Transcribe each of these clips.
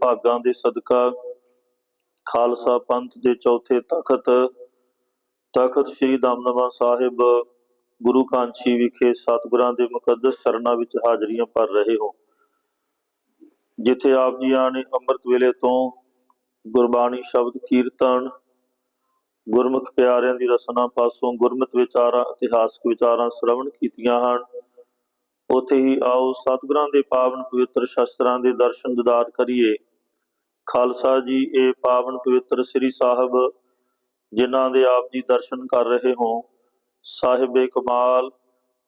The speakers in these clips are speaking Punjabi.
ਭਾਗਾਂ ਦੇ ਸਦਕਾ ਖਾਲਸਾ ਪੰਥ ਦੇ ਚੌਥੇ ਤਖਤ ਤਖਤ ਸ੍ਰੀ ਦਮਦਮਾ ਸਾਹਿਬ ਗੁਰੂ ਕਾਂਚੀ ਵਿਖੇ ਸਤਿਗੁਰਾਂ ਦੇ ਮੁਕੱਦਸ ਚਰਨਾਂ ਵਿੱਚ ਹਾਜ਼ਰੀਆਂ ਭਰ ਰਹੇ ਹੋ। ਜਿੱਥੇ ਆਪ ਜੀ ਨੇ ਅੰਮ੍ਰਿਤ ਵੇਲੇ ਤੋਂ ਗੁਰਬਾਣੀ ਸ਼ਬਦ ਕੀਰਤਨ, ਗੁਰਮੁਖ ਪਿਆਰਿਆਂ ਦੀ ਰਸਨਾ ਪਾਸੋਂ ਗੁਰਮਤਿ ਵਿਚਾਰਾਂ, ਇਤਿਹਾਸਕ ਵਿਚਾਰਾਂ ਸ਼ਰਵਣ ਕੀਤੀਆਂ ਹਨ। ਉਥੇ ਹੀ ਆਓ ਸਤਿਗੁਰਾਂ ਦੇ ਪਾਵਨ ਪਵਿੱਤਰ ਸ਼ਸਤਰਾਂ ਦੇ ਦਰਸ਼ਨ ਦਿਦਾਰ ਕਰੀਏ। ਖਾਲਸਾ ਜੀ, ਇਹ ਪਾਵਨ ਪਵਿੱਤਰ ਸ੍ਰੀ ਸਾਹਿਬ, ਜਿਨ੍ਹਾਂ ਦੇ ਆਪ ਜੀ ਦਰਸ਼ਨ ਕਰ ਰਹੇ ਹੋ, ਸਾਹਿਬੇ ਕਮਾਲ,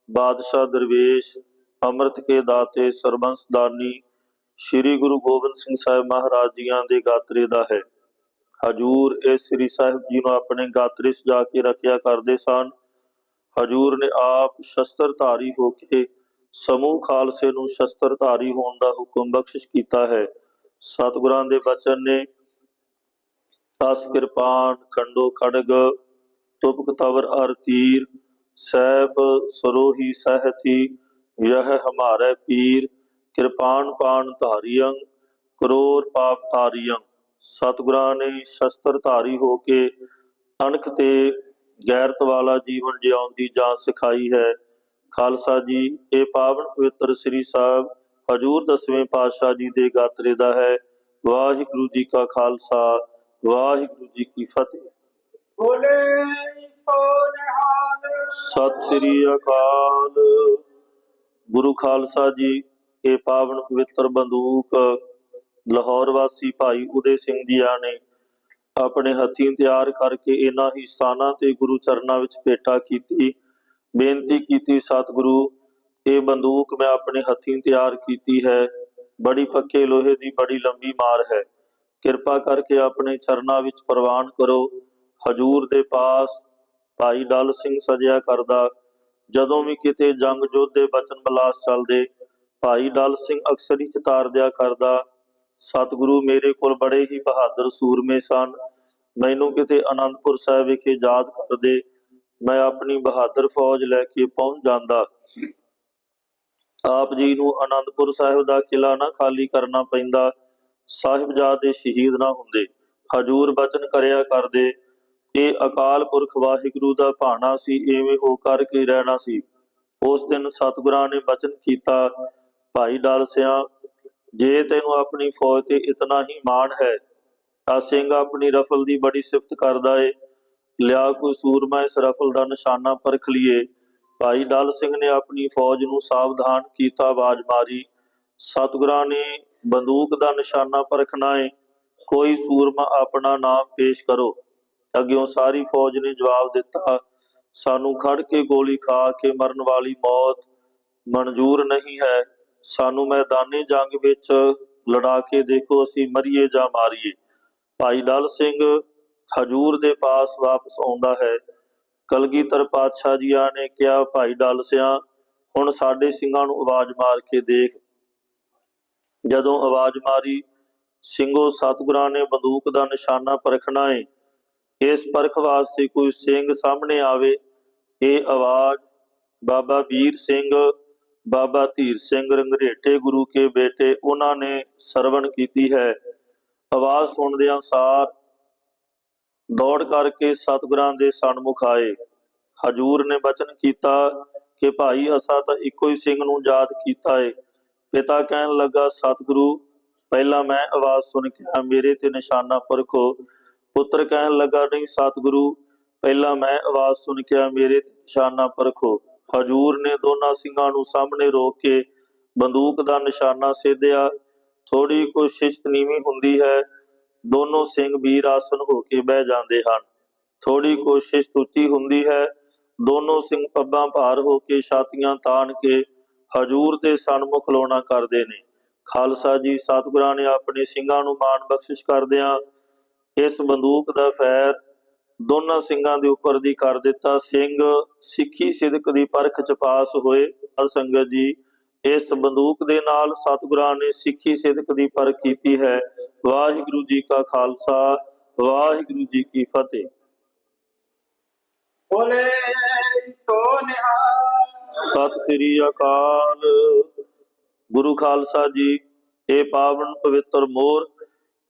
ਬਾਦਸ਼ਾਹ ਦਰਵੇਸ਼, ਅੰਮ੍ਰਿਤ ਕੇ ਦਾਤੇ ਸਰਬੰਸ ਦਾਨੀ, ਸ੍ਰੀ ਗੁਰੂ ਗੋਬਿੰਦ ਸਿੰਘ ਸਾਹਿਬ ਮਹਾਰਾਜ ਜੀਆਂ ਦੇ ਗਾਤਰੇ ਦਾ ਹੈ। ਹਜੂਰ ਇਹ ਸ੍ਰੀ ਸਾਹਿਬ ਜੀ ਨੂੰ ਆਪਣੇ ਗਾਤਰੇ ਸਜਾ ਕੇ ਰੱਖਿਆ ਕਰਦੇ ਸਨ। ਹਜੂਰ ਨੇ ਆਪ ਸ਼ਸਤਰਧਾਰੀ ਹੋ ਕੇ ਸਮੂਹ ਖਾਲਸੇ ਨੂੰ ਸ਼ਸਤਰਧਾਰੀ ਹੋਣ ਦਾ ਹੁਕਮ ਬਖਸ਼ਿਸ਼ ਕੀਤਾ ਹੈ। ਸਤਿਗੁਰਾਂ ਦੇ ਬਚਨ ਨੇ। ਅਸ ਕਿਰਪਾਨ ਖੰਡੋ ਖੜਗ, ਤੁਪਕ ਤਵਰ ਅਰ ਤੀਰ, ਸਹਿਬ ਸਰੋਹੀ ਸਹਿਤੀ, ਯਹ ਹਮਾਰੇ ਪੀਰ। ਕਿਰਪਾਨ ਪਾਨ ਧਾਰੀਅੰ ਕਰੋਰ ਪਾਪ ਧਾਰੀਅੰ ਸਤਿਗੁਰਾਂ ਨੇ ਸ਼ਸਤਰ ਧਾਰੀ ਹੋ ਕੇ ਅਣਖ ਤੇ ਗੈਰਤ ਵਾਲਾ ਜੀਵਨ ਜਿਉਣ ਦੀ ਜਾਂਚ ਸਿਖਾਈ ਹੈ। ਖਾਲਸਾ ਜੀ, ਇਹ ਪਾਵਨ ਪਵਿੱਤਰ ਸ੍ਰੀ ਸਾਹਿਬ ਹਜੂਰ ਦਸਵੇਂ ਪਾਤਸ਼ਾਹ ਜੀ ਦੇ ਗਾਤਰੇ ਦਾ ਹੈ। ਵਾਹਿਗੁਰੂ ਜੀ ਕਾ ਖਾਲਸਾ ਵਾਹਿਗੁਰੂ ਜੀ ਕੀ ਫਤਿਹ। ਬੋਲੇ ਸਤਿ ਸ੍ਰੀ ਅਕਾਲ। ਗੁਰੂ ਖਾਲਸਾ ਜੀ ਇਹ ਪਾਵਨ ਪਵਿੱਤਰ ਬੰਦੂਕ ਲਾਹੌਰ ਵਾਸੀ ਭਾਈ ਉਦੇ ਸਿੰਘ ਜੀਆਂ ਨੇ ਆਪਣੇ ਹੱਥੀਂ ਤਿਆਰ ਕਰਕੇ ਇਹਨਾਂ ਹੀ ਸਥਾਨਾਂ ਤੇ ਗੁਰੂ ਚਰਨਾਂ ਵਿੱਚ ਭੇਟਾ ਕੀਤੀ ਬੇਨਤੀ ਕੀਤੀ ਸਤਿਗੁਰੂ ਇਹ ਬੰਦੂਕ ਮੈਂ ਆਪਣੇ ਹੱਥੀਂ ਤਿਆਰ ਕੀਤੀ ਹੈ। ਬੜੀ ਪੱਕੇ ਲੋਹੇ ਦੀ ਬੜੀ ਲੰਬੀ ਮਾਰ ਹੈ। ਕਿਰਪਾ ਕਰਕੇ ਆਪਣੇ ਚਰਨਾਂ ਵਿੱਚ ਪ੍ਰਵਾਨ ਕਰੋ। ਹਜੂਰ ਦੇ ਪਾਸ ਭਾਈ ਡਲ ਸਿੰਘ ਸਜਿਆ ਕਰਦਾ। ਜਦੋਂ ਵੀ ਕਿਤੇ ਜੰਗ ਯੋਧੇ ਬਚਨ ਬਲਾਸ ਚੱਲਦੇ, ਭਾਈ ਡਲ ਸਿੰਘ ਅਕਸਰ ਹੀ ਚਿਤਾਰ ਦਿਆ ਕਰਦਾ, ਸਤਿਗੁਰੂ ਮੇਰੇ ਕੋਲ ਬੜੇ ਹੀ ਬਹਾਦਰ ਸੂਰਮੇ ਸਨ। ਮੈਨੂੰ ਕਿਤੇ ਅਨੰਦਪੁਰ ਸਾਹਿਬ ਵਿਖੇ ਯਾਦ ਕਰਦੇ। ਮੈਂ ਆਪਣੀ ਬਹਾਦਰ ਫੌਜ ਲੈ ਕੇ ਪਹੁੰਚ ਜਾਂਦਾ। ਆਪ ਜੀ ਨੂੰ ਆਨੰਦਪੁਰ ਸਾਹਿਬ ਦਾ ਕਿਲਾ ਨਾ ਖਾਲੀ ਕਰਨਾ ਪੈਂਦਾ ਸਾਹਿਬਜ਼ਾਦੇ ਸ਼ਹੀਦ ਨਾ ਹੁੰਦੇ। ਹਜੂਰ ਬਚਨ ਕਰਿਆ ਕਰਦੇ। ਇਹ ਅਕਾਲ ਪੁਰਖ ਵਾਹਿਗੁਰੂ ਦਾ ਭਾਣਾ ਸੀ ਐਵੇਂ ਹੋ ਕਰਕੇ ਰਹਿਣਾ ਸੀ। ਉਸ ਦਿਨ ਸਤਿਗੁਰਾਂ ਨੇ ਬਚਨ ਕੀਤਾ, ਭਾਈ ਡਾਲਸਿਆ ਜੇ ਤੈਨੂੰ ਆਪਣੀ ਫੌਜ ਤੇ ਇਤਨਾ ਹੀ ਮਾਣ ਹੈ, ਤਾਂ ਸਿੰਘ ਆਪਣੀ ਰਫਲ ਦੀ ਬੜੀ ਸਿਫਤ ਕਰਦਾ ਏ। ਲਿਆ ਕੋਈ ਸੂਰਮਾ ਇਸ ਰਫਲ ਦਾ ਨਿਸ਼ਾਨਾ ਪਰਖ ਲਈਏ ਭਾਈ ਲਾਲ ਸਿੰਘ ਨੇ ਆਪਣੀ ਫੌਜ ਨੂੰ ਸਾਵਧਾਨ ਕੀਤਾ, ਆਵਾਜ਼ ਮਾਰੀ। ਸਤਿਗੁਰਾਂ ਨੇ ਬੰਦੂਕ ਦਾ ਨਿਸ਼ਾਨਾ ਪਰਖਣਾ ਏ ਕੋਈ ਸੂਰਮਾ ਆਪਣਾ ਨਾਮ ਪੇਸ਼ ਕਰੋ। ਅੱਗਿਓਂ ਸਾਰੀ ਫੌਜ ਨੇ ਜਵਾਬ ਦਿੱਤਾ, ਸਾਨੂੰ ਖੜ ਕੇ ਗੋਲੀ ਖਾ ਕੇ ਮਰਨ ਵਾਲੀ ਮੌਤ ਮਨਜ਼ੂਰ ਨਹੀਂ ਹੈ। ਸਾਨੂੰ ਮੈਦਾਨੀ ਜੰਗ ਵਿੱਚ ਲੜਾ ਕੇ ਦੇਖੋ, ਅਸੀਂ ਮਰੀਏ ਜਾਂ ਮਾਰੀਏ। ਭਾਈ ਲਾਲ ਸਿੰਘ ਹਜੂਰ ਦੇ ਪਾਸ ਵਾਪਸ ਆਉਂਦਾ ਹੈ। ਕਲਗੀਧਰ ਪਾਤਸ਼ਾਹ ਜੀਆਂ ਨੇ ਕਿਹਾ, ਭਾਈ ਡਲ ਸਿਆ, ਹੁਣ ਸਾਡੇ ਸਿੰਘਾਂ ਨੂੰ ਆਵਾਜ਼ ਮਾਰ ਕੇ ਦੇਖ। ਜਦੋਂ ਆਵਾਜ਼ ਮਾਰੀ, ਸਿੰਘੋ ਸਤਿਗੁਰਾਂ ਨੇ ਬੰਦੂਕ ਦਾ ਨਿਸ਼ਾਨਾ ਪਰਖਣਾ ਏ। ਇਸ ਪਰਖ ਵਾਸਤੇ ਕੋਈ ਸਿੰਘ ਸਾਹਮਣੇ ਆਵੇ, ਇਹ ਆਵਾਜ਼ ਬਾਬਾ ਵੀਰ ਸਿੰਘ, ਬਾਬਾ ਧੀਰ ਸਿੰਘ ਰੰਗਰੇਟੇ ਗੁਰੂ ਕੇ ਬੇਟੇ, ਉਹਨਾਂ ਨੇ ਸਰਵਣ ਕੀਤੀ ਹੈ। ਆਵਾਜ਼ ਸੁਣਦਿਆਂ ਸਾਰ ਦੌੜ ਕਰਕੇ ਸਤਿਗੁਰਾਂ ਦੇ ਸਨਮੁਖ ਆਏ। ਹਜੂਰ ਨੇ ਬਚਨ ਕੀਤਾ ਕਿ ਭਾਈ ਅਸਾਂ ਤਾਂ ਇੱਕੋ ਹੀ ਸਿੰਘ ਨੂੰ ਯਾਦ ਕੀਤਾ ਏ। ਪਿਤਾ ਕਹਿਣ ਲੱਗਾ, ਸਤਿਗੁਰੂ, ਪਹਿਲਾਂ ਮੈਂ ਆਵਾਜ਼ ਸੁਣ ਕੇ ਮੇਰੇ ਤੇ ਨਿਸ਼ਾਨਾ ਪਰਖੋ। ਪੁੱਤਰ ਕਹਿਣ ਲੱਗਾ, ਨਹੀਂ ਸਤਿਗੁਰੂ, ਪਹਿਲਾਂ ਮੈਂ ਆਵਾਜ਼ ਸੁਣ ਕੇ ਮੇਰੇ ਤੇ ਨਿਸ਼ਾਨਾ ਪਰਖੋ। ਹਜੂਰ ਨੇ ਦੋਨਾਂ ਸਿੰਘਾਂ ਨੂੰ ਸਾਹਮਣੇ ਰੋਕ ਕੇ ਬੰਦੂਕ ਦਾ ਨਿਸ਼ਾਨਾ ਸੇਧਿਆ। ਥੋੜੀ ਕੋਸ਼ਿਸ਼ ਨੀਵੀਂ ਹੁੰਦੀ ਹੈ। ਦੋਨੋਂ ਸਿੰਘ ਵੀਰ ਆਸਨ ਹੋ ਕੇ ਬਹਿ ਜਾਂਦੇ ਹਨ। ਥੋੜੀ ਕੋਸ਼ਿਸ਼ ਉੱਚੀ ਹੁੰਦੀ ਹੈ। ਦੋਨੋਂ ਸਿੰਘ ਪੱਬਾਂ ਭਾਰ ਹੋ ਕੇ ਛਾਤੀਆਂ ਤਾਣ ਕੇ ਹਜੂਰ ਦੇ ਸਨਮੁਖ ਲੋਣਾ ਕਰਦੇ ਨੇ। ਖਾਲਸਾ ਜੀ, ਸਤਿਗੁਰਾਂ ਨੇ ਆਪਣੇ ਸਿੰਘਾਂ ਨੂੰ ਮਾਣ ਬਖਸ਼ਿਸ਼ ਕਰਦਿਆਂ ਇਸ ਬੰਦੂਕ ਦਾ ਫੈਰ ਦੋਨਾਂ ਸਿੰਘਾਂ ਦੇ ਉੱਪਰ ਦੀ ਕਰ ਦਿੱਤਾ। ਸਿੰਘ ਸਿੱਖੀ ਸਿਦਕ ਦੀ ਪਰਖ ਚ ਪਾਸ ਹੋਏ। ਸੰਗਤ ਜੀ, ਇਸ ਬੰਦੂਕ ਦੇ ਨਾਲ ਸਤਿਗੁਰਾਂ ਨੇ ਸਿੱਖੀ ਸਿਦਕ ਦੀ ਪਰਖ ਕੀਤੀ ਹੈ। ਵਾਹਿਗੁਰੂ ਜੀ ਕਾ ਖਾਲਸਾ ਵਾਹਿਗੁਰੂ ਜੀ ਕੀ ਫਤਿਹ। ਬੋਲੇ ਸੋ ਨਿਹਾਲ ਸਤਿ ਸ੍ਰੀ ਅਕਾਲ। ਗੁਰੂ ਖਾਲਸਾ ਜੀ ਇਹ ਪਾਵਨ ਪਵਿੱਤਰ ਮੋਰ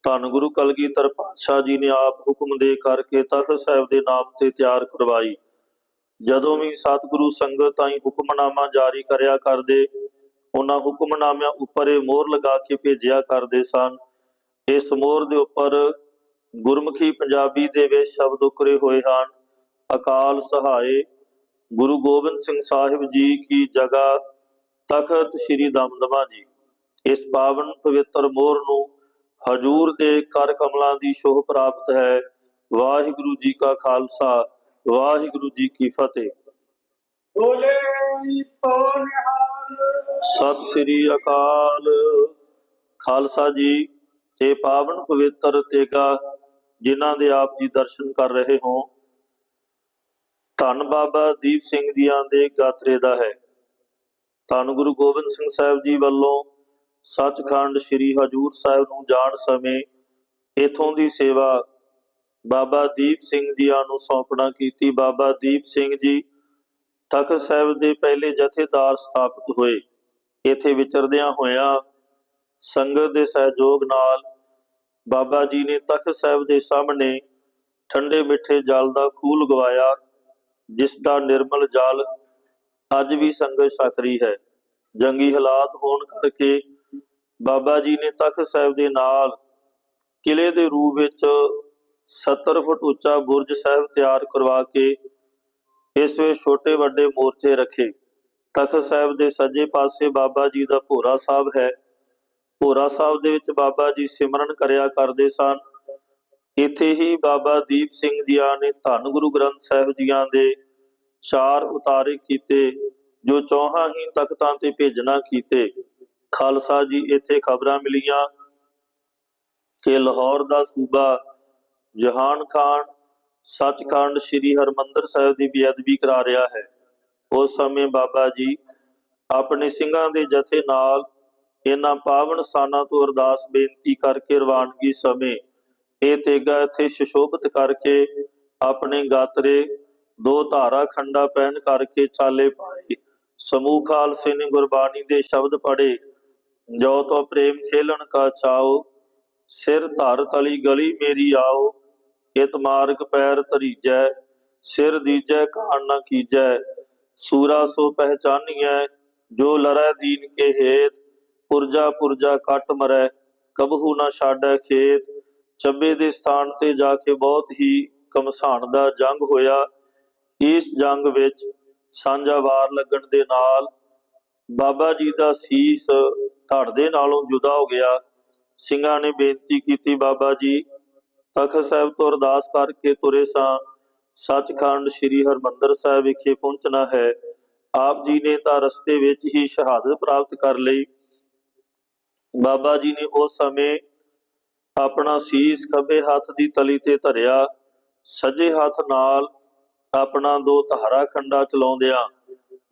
ਧੰਨ ਗੁਰੂ ਕਲਗੀਧਰ ਪਾਤਸ਼ਾਹ ਜੀ ਨੇ ਆਪ ਹੁਕਮ ਦੇ ਕਰਕੇ ਤਖਤ ਸਾਹਿਬ ਦੇ ਨਾਮ ਤੇ ਤਿਆਰ ਕਰਵਾਈ। ਜਦੋਂ ਵੀ ਸਤਿਗੁਰੂ ਸੰਗਤ ਤਾਈਂ ਹੁਕਮਨਾਮਾ ਜਾਰੀ ਕਰਿਆ ਕਰਦੇ ਉਹਨਾਂ ਹੁਕਮਨਾਮਿਆਂ ਉੱਪਰ ਇਹ ਮੋਹਰ ਲਗਾ ਕੇ ਭੇਜਿਆ ਕਰਦੇ ਸਨ। ਇਸ ਮੋਹਰ ਦੇ ਉੱਪਰ ਗੁਰਮੁਖੀ ਪੰਜਾਬੀ ਦੇ ਵਿੱਚ ਸ਼ਬਦ ਉਕਰੇ ਹੋਏ ਹਨ। ਅਕਾਲ ਸਹਾਏ ਗੁਰੂ ਗੋਬਿੰਦ ਸਿੰਘ ਸਾਹਿਬ ਜੀ ਕੀ ਜਗ੍ਹਾ ਤਖਤ ਸ੍ਰੀ ਦਮਦਮਾ ਜੀ। ਇਸ ਪਾਵਨ ਪਵਿੱਤਰ ਮੋਹਰ ਨੂੰ ਹਜੂਰ ਦੇ ਕਰ ਕਮਲਾਂ ਦੀ ਸ਼ੋਭ ਪ੍ਰਾਪਤ ਹੈ। ਵਾਹਿਗੁਰੂ ਜੀ ਕਾ ਖਾਲਸਾ ਵਾਹਿਗੁਰੂ ਜੀ ਕੀ ਫਤਿਹ। ਬੋਲੇ ਸਤਿ ਸ੍ਰੀ ਅਕਾਲ। ਖਾਲਸਾ ਜੀ ਇਹ ਪਾਵਨ ਪਵਿੱਤਰ ਤੇਗਾ ਜਿਨ੍ਹਾਂ ਦੇ ਆਪ ਜੀ ਦਰਸ਼ਨ ਕਰ ਰਹੇ ਹੋ। ਧੰਨ ਬਾਬਾ ਦੀਪ ਸਿੰਘ ਜੀਆਂ ਦੇ ਗਾਤਰੇ ਦਾ ਹੈ। ਧੰਨ ਗੁਰੂ ਗੋਬਿੰਦ ਸਿੰਘ ਸਾਹਿਬ ਜੀ ਵੱਲੋਂ ਸੱਚਖੰਡ ਸ੍ਰੀ ਹਜੂਰ ਸਾਹਿਬ ਨੂੰ ਜਾਣ ਸਮੇਂ ਇਥੋਂ ਦੀ ਸੇਵਾ ਬਾਬਾ ਦੀਪ ਸਿੰਘ ਜੀਆਂ ਨੂੰ ਸੌਂਪਣਾ ਕੀਤੀ। ਬਾਬਾ ਦੀਪ ਸਿੰਘ ਜੀ ਤਖਤ ਸਾਹਿਬ ਦੇ ਪਹਿਲੇ ਜਥੇਦਾਰ ਸਥਾਪਿਤ ਹੋਏ। ਇੱਥੇ ਵਿਚਰਦਿਆਂ ਹੋਇਆਂ ਸੰਗਤ ਦੇ ਸਹਿਯੋਗ ਨਾਲ ਬਾਬਾ ਜੀ ਨੇ ਤਖਤ ਸਾਹਿਬ ਦੇ ਸਾਹਮਣੇ ਠੰਡੇ ਮਿੱਠੇ ਜਲ ਦਾ ਖੂਹ ਲਗਵਾਇਆ, ਜਿਸ ਦਾ ਨਿਰਮਲ ਜਲ ਅੱਜ ਵੀ ਸੰਗਤ ਸਾਖਰੀ ਹੈ। ਜੰਗੀ ਹਾਲਾਤ ਹੋਣ ਕਰਕੇ ਬਾਬਾ ਜੀ ਨੇ ਤਖਤ ਸਾਹਿਬ ਦੇ ਨਾਲ ਕਿਲੇ ਦੇ ਰੂਪ ਵਿੱਚ 70 ਫੁੱਟ ਉੱਚਾ ਬੁਰਜ ਸਾਹਿਬ ਤਿਆਰ ਕਰਵਾ ਕੇ ਇਸ ਵਿੱਚ ਛੋਟੇ ਵੱਡੇ ਮੋਰਚੇ ਰੱਖੇ। ਤਖਤ ਸਾਹਿਬ ਦੇ ਸੱਜੇ ਪਾਸੇ ਬਾਬਾ ਜੀ ਦਾ ਭੋਰਾ ਸਾਹਿਬ ਹੈ। ਭੋਰਾ ਸਾਹਿਬ ਦੇ ਵਿੱਚ ਬਾਬਾ ਜੀ ਸਿਮਰਨ ਕਰਿਆ ਕਰਦੇ ਸਨ। ਇੱਥੇ ਹੀ ਬਾਬਾ ਦੀਪ ਸਿੰਘ ਜੀਆਂ ਨੇ ਧੰਨ ਗੁਰੂ ਗ੍ਰੰਥ ਸਾਹਿਬ ਜੀਆਂ ਦੇ ਚਾਰ ਉਤਾਰੇ ਕੀਤੇ, ਜੋ ਚੌਹਾਂ ਹੀ ਤਖਤਾਂ ਤੇ ਭੇਜਣਾ ਕੀਤੇ। ਖਾਲਸਾ ਜੀ, ਇੱਥੇ ਖਬਰਾਂ ਮਿਲੀਆਂ ਕਿ ਲਾਹੌਰ ਦਾ ਸੂਬਾ ਜਹਾਨ ਖਾਨ, ਸੱਚਖੰਡ ਸ੍ਰੀ ਹਰਮੰਦਰ ਸਾਹਿਬ ਦੀ ਬੇਅਦਬੀ ਕਰਾ ਰਿਹਾ ਹੈ। ਉਸ ਸਮੇਂ ਬਾਬਾ ਜੀ ਆਪਣੇ ਸਿੰਘਾਂ ਦੇ ਜਥੇ ਨਾਲ ਇਹਨਾਂ ਪਾਵਨ ਸਥਾਨਾਂ ਤੋਂ ਅਰਦਾਸ ਬੇਨਤੀ ਕਰਕੇ ਰਵਾਨਗੀ ਸਮੇਂ ਇਹ ਤੇਗਾ ਇੱਥੇ ਸ਼ਸ਼ੋਭਿਤ ਕਰਕੇ ਆਪਣੇ ਗਾਤਰੇ ਦੋ ਧਾਰਾ ਖੰਡਾ ਪਹਿਨ ਕਰਕੇ ਚਾਲੇ ਪਾਏ। ਸਮੂਹ ਖਾਲਸੇ ਨੇ ਗੁਰਬਾਣੀ ਦੇ ਸ਼ਬਦ ਪੜੇ ਜੋ ਤੋ ਪ੍ਰੇਮ ਖੇਲਣ ਕਾ ਚਾਓ ਸਿਰ ਧਰ ਤਲੀ ਗਲੀ ਮੇਰੀ ਆਓ। ਇਤ ਮਾਰਗ ਪੈਰ ਧਰੀਜੈ, ਸਿਰ ਦੀਜੈ ਕਾਣ ਨਾ ਕੀਜੈ। ਸੂਰਾ ਸੋ ਪਹਿਚਾਨੀਐ, ਜੋ ਲਰੈ ਦੀਨ ਕੇ ਹੇਤ। ਪੁਰਜਾ ਪੁਰਜਾ ਕੱਟ ਮਰੈ, ਕਬਹੂ ਨਾ ਛਾੜੈ ਖੇਤ। ਚੱਬੇ ਦੇ ਸਥਾਨ ਤੇ ਜਾ ਕੇ ਬਹੁਤ ਹੀ ਕਮਸਾਨ ਦਾ ਜੰਗ ਹੋਇਆ। ਇਸ ਜੰਗ ਵਿੱਚ ਸਾਂਝਾ ਵਾਰ ਲੱਗਣ ਦੇ ਨਾਲ ਬਾਬਾ ਜੀ ਦਾ ਸੀਸ ਧੜ ਦੇ ਨਾਲੋਂ ਜੁਦਾ ਹੋ ਗਿਆ। ਸਿੰਘਾਂ ਨੇ ਬੇਨਤੀ ਕੀਤੀ, ਬਾਬਾ ਜੀ, ਤਖਤ ਸਾਹਿਬ ਤੋਂ ਅਰਦਾਸ ਕਰਕੇ ਤੁਰੇ ਸਾਂ। ਸੱਚਖੰਡ ਸ੍ਰੀ ਹਰਮੰਦਰ ਸਾਹਿਬ ਵਿਖੇ ਪਹੁੰਚਣਾ ਹੈ। ਆਪ ਜੀ ਨੇ ਤਾਂ ਰਸਤੇ ਵਿੱਚ ਹੀ ਸ਼ਹਾਦਤ ਪ੍ਰਾਪਤ ਕਰ ਲਈ। ਬਾਬਾ ਜੀ ਨੇ ਉਸ ਸਮੇਂ ਆਪਣਾ ਸੀਸ ਖੱਬੇ ਹੱਥ ਦੀ ਤਲੀ ਤੇ ਧਰਿਆ, ਸੱਜੇ ਹੱਥ ਨਾਲ ਆਪਣਾ ਦੋ ਧਾਰਾ ਖੰਡਾ ਚਲਾਉਂਦਿਆਂ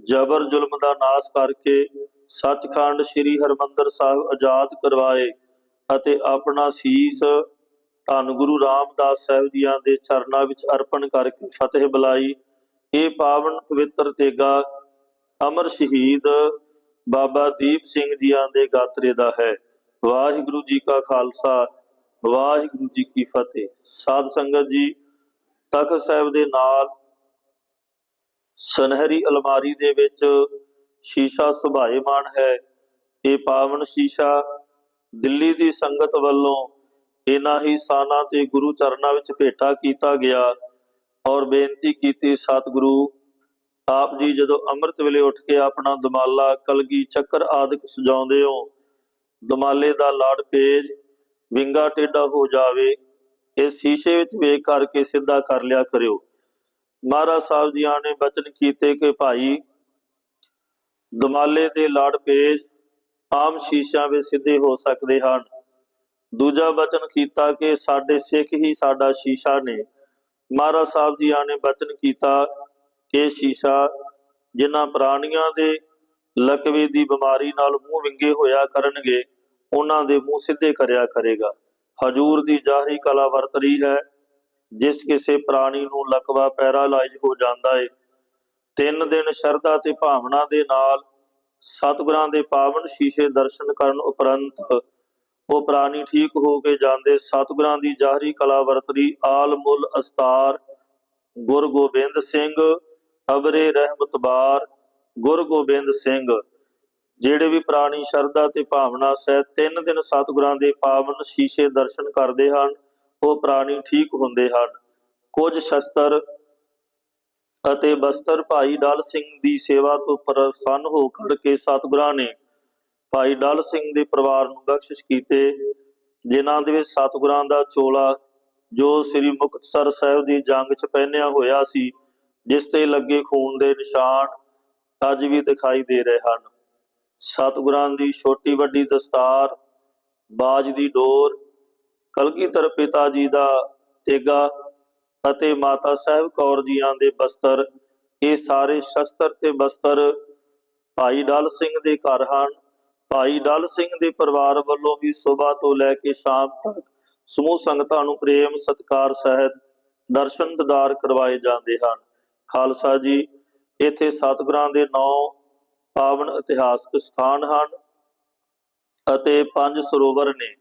ਜ਼ਬਰ ਜ਼ੁਲਮ ਦਾ ਨਾਸ ਕਰਕੇ ਸੱਚਖੰਡ ਸ੍ਰੀ ਹਰਮੰਦਰ ਸਾਹਿਬ ਆਜ਼ਾਦ ਕਰਵਾਏ ਅਤੇ ਆਪਣਾ ਸੀਸ ਧੰਨ ਗੁਰੂ ਰਾਮਦਾਸ ਸਾਹਿਬ ਜੀਆਂ ਦੇ ਚਰਨਾਂ ਵਿੱਚ ਅਰਪਣ ਕਰਕੇ ਫਤਿਹ ਬੁਲਾਈ। ਇਹ ਪਾਵਨ ਪਵਿੱਤਰ ਤੇਗਾ ਅਮਰ ਸ਼ਹੀਦ ਬਾਬਾ ਦੀਪ ਸਿੰਘ ਜੀਆਂ ਦੇ ਗਾਤਰੇ ਦਾ ਹੈ। ਵਾਹਿਗੁਰੂ ਜੀ ਕਾ ਖਾਲਸਾ, ਵਾਹਿਗੁਰੂ ਜੀ ਕੀ ਫਤਿਹ। ਸਾਧ ਸੰਗਤ ਜੀ, ਤਖਤ ਸਾਹਿਬ ਦੇ ਨਾਲ ਸੁਨਹਿਰੀ ਅਲਮਾਰੀ ਦੇ ਵਿੱਚ ਸ਼ੀਸ਼ਾ ਸੁਭਾਏਮਾਨ ਹੈ। ਇਹ ਪਾਵਨ ਸ਼ੀਸ਼ਾ ਦਿੱਲੀ ਦੀ ਸੰਗਤ ਵੱਲੋਂ ਇਹਨਾਂ ਹੀ ਸਾਨਾ ਤੇ ਗੁਰੂ ਚਰਨਾਂ ਵਿੱਚ ਭੇਟਾ ਕੀਤਾ ਗਿਆ ਔਰ ਬੇਨਤੀ ਕੀਤੀ ਸਤਿਗੁਰੂ ਆਪ ਜੀ ਜਦੋਂ ਅੰਮ੍ਰਿਤ ਵੇਲੇ ਉੱਠ ਕੇ ਆਪਣਾ ਦਮਾਲਾ, ਕਲਗੀ, ਚੱਕਰ ਆਦਿਕ ਸਜਾਉਂਦੇ ਹੋ, ਦਮਾਲੇ ਦਾ ਲਾੜ ਪੇਜ ਵਿੰਗਾ ਟੇਢਾ ਹੋ ਜਾਵੇ, ਇਹ ਸ਼ੀਸ਼ੇ ਵਿੱਚ ਵੇਖ ਕਰਕੇ ਸਿੱਧਾ ਕਰ ਲਿਆ ਕਰਿਓ। ਮਹਾਰਾਜ ਸਾਹਿਬ ਜੀਆਂ ਨੇ ਬਚਨ ਕੀਤੇ ਕਿ ਭਾਈ, ਦਮਾਲੇ ਦੇ ਲਾੜ ਪੇਜ ਆਮ ਸ਼ੀਸ਼ਾ ਵਿੱਚ ਸਿੱਧੇ ਹੋ ਸਕਦੇ ਹਨ। ਦੂਜਾ ਬਚਨ ਕੀਤਾ ਕਿ ਸਾਡੇ ਸਿੱਖ ਹੀ ਸਾਡਾ ਸ਼ੀਸ਼ਾ ਨੇ। ਮਹਾਰਾਜ ਸਾਹਿਬ ਜੀਆਂ ਨੇ ਬਚਨ ਕੀਤਾ ਇਹ ਸ਼ੀਸ਼ਾ, ਜਿਨ੍ਹਾਂ ਪ੍ਰਾਣੀਆਂ ਦੇ ਲਕਵੇ ਦੀ ਬਿਮਾਰੀ ਨਾਲ ਮੂੰਹ ਵਿੰਗੇ ਹੋਇਆ ਕਰਨਗੇ, ਉਹਨਾਂ ਦੇ ਮੂੰਹ ਸਿੱਧੇ ਕਰਿਆ ਕਰੇਗਾ। ਹਜੂਰ ਦੀ ਜ਼ਾਹਰੀ ਕਲਾ ਵਰਤ ਹੈ। ਜਿਸ ਕਿਸੇ ਪ੍ਰਾਣੀ ਨੂੰ ਲਕਵਾ ਪੈਰਾਲਾਈਜ਼ ਹੋ ਜਾਂਦਾ ਏ, ਤਿੰਨ ਦਿਨ ਸ਼ਰਧਾ ਤੇ ਭਾਵਨਾ ਦੇ ਨਾਲ ਸਤਿਗੁਰਾਂ ਦੇ ਪਾਵਨ ਸ਼ੀਸ਼ੇ ਦਰਸ਼ਨ ਕਰਨ ਉਪਰੰਤ ਉਹ ਪ੍ਰਾਣੀ ਠੀਕ ਹੋ ਕੇ ਜਾਂਦੇ ਸਤਿਗੁਰਾਂ ਦੀ ਜਾਹਰੀ ਕਲਾ ਵਰਤਰੀ ਆਲ ਮੁੱਲ ਅਸਤਾਰ ਗੁਰ ਗੋਬਿੰਦ ਸਿੰਘ ਖਬਰੇ ਰਹਿਮਤ ਬਾਰ ਗੁਰ ਗੋਬਿੰਦ ਸਿੰਘ। ਜਿਹੜੇ ਵੀ ਪ੍ਰਾਣੀ ਸ਼ਰਧਾ ਤੇ ਭਾਵਨਾ ਸਹਿਤ ਤਿੰਨ ਦਿਨ ਸਤਿਗੁਰਾਂ ਦੇ ਪਾਵਨ ਸ਼ੀਸ਼ੇ ਦਰਸ਼ਨ ਕਰਦੇ ਹਨ, ਉਹ ਪ੍ਰਾਣੀ ਠੀਕ ਹੁੰਦੇ ਹਨ। ਕੁਝ ਸ਼ਸਤਰ ਅਤੇ ਬਸਤਰ ਭਾਈ ਡਲ ਸਿੰਘ ਦੀ ਸੇਵਾ ਤੋਂ ਪ੍ਰਸੰਨ ਹੋ ਕਰਕੇ ਸਤਿਗੁਰਾਂ ਨੇ ਭਾਈ ਡਲ ਸਿੰਘ ਦੇ ਪਰਿਵਾਰ ਨੂੰ ਬਖਸ਼ਿਸ਼ ਕੀਤੇ, ਜਿਨ੍ਹਾਂ ਦੇ ਵਿੱਚ ਸਤਿਗੁਰਾਂ ਦਾ ਚੋਲਾ ਜੋ ਸ੍ਰੀ ਮੁਕਤਸਰ ਸਾਹਿਬ ਦੀ ਜੰਗ 'ਚ ਪਹਿਨਿਆ ਹੋਇਆ ਸੀ ਜਿਸ ਤੇ ਲੱਗੇ ਖੂਨ ਦੇ ਨਿਸ਼ਾਨ ਅੱਜ ਵੀ ਦਿਖਾਈ ਦੇ ਰਹੇ ਹਨ। ਸਤਿਗੁਰਾਂ ਦੀ ਛੋਟੀ ਵੱਡੀ ਦਸਤਾਰ, ਬਾਜ ਦੀ ਡੋਰ, ਕਲਗੀਧਰ ਪਿਤਾ ਜੀ ਦਾ ਤੇਗਾ ਅਤੇ ਮਾਤਾ ਸਾਹਿਬ ਕੌਰ ਜੀਆਂ ਦੇ ਬਸਤਰ, ਇਹ ਸਾਰੇ ਸ਼ਸਤਰ ਤੇ ਬਸਤਰ ਭਾਈ ਡਲ ਸਿੰਘ ਦੇ ਘਰ ਹਨ। ਭਾਈ ਡਲ ਸਿੰਘ ਦੇ ਪਰਿਵਾਰ ਵੱਲੋਂ ਵੀ ਸਵੇਰ ਤੋਂ ਲੈ ਕੇ ਸ਼ਾਮ ਤੱਕ ਸਮੂਹ ਸੰਗਤਾਂ ਨੂੰ ਪ੍ਰੇਮ, ਸਤਿਕਾਰ ਸਹਿਤ ਦਰਸ਼ਨ ਦਿਦਾਰ ਕਰਵਾਏ ਜਾਂਦੇ ਹਨ। ਖਾਲਸਾ ਜੀ ਇੱਥੇ ਸਤਿਗੁਰਾਂ ਦੇ ਨੌ ਪਾਵਨ ਇਤਿਹਾਸਕ ਸਥਾਨ ਹਨ ਅਤੇ ਪੰਜ ਸਰੋਵਰ ਨੇ।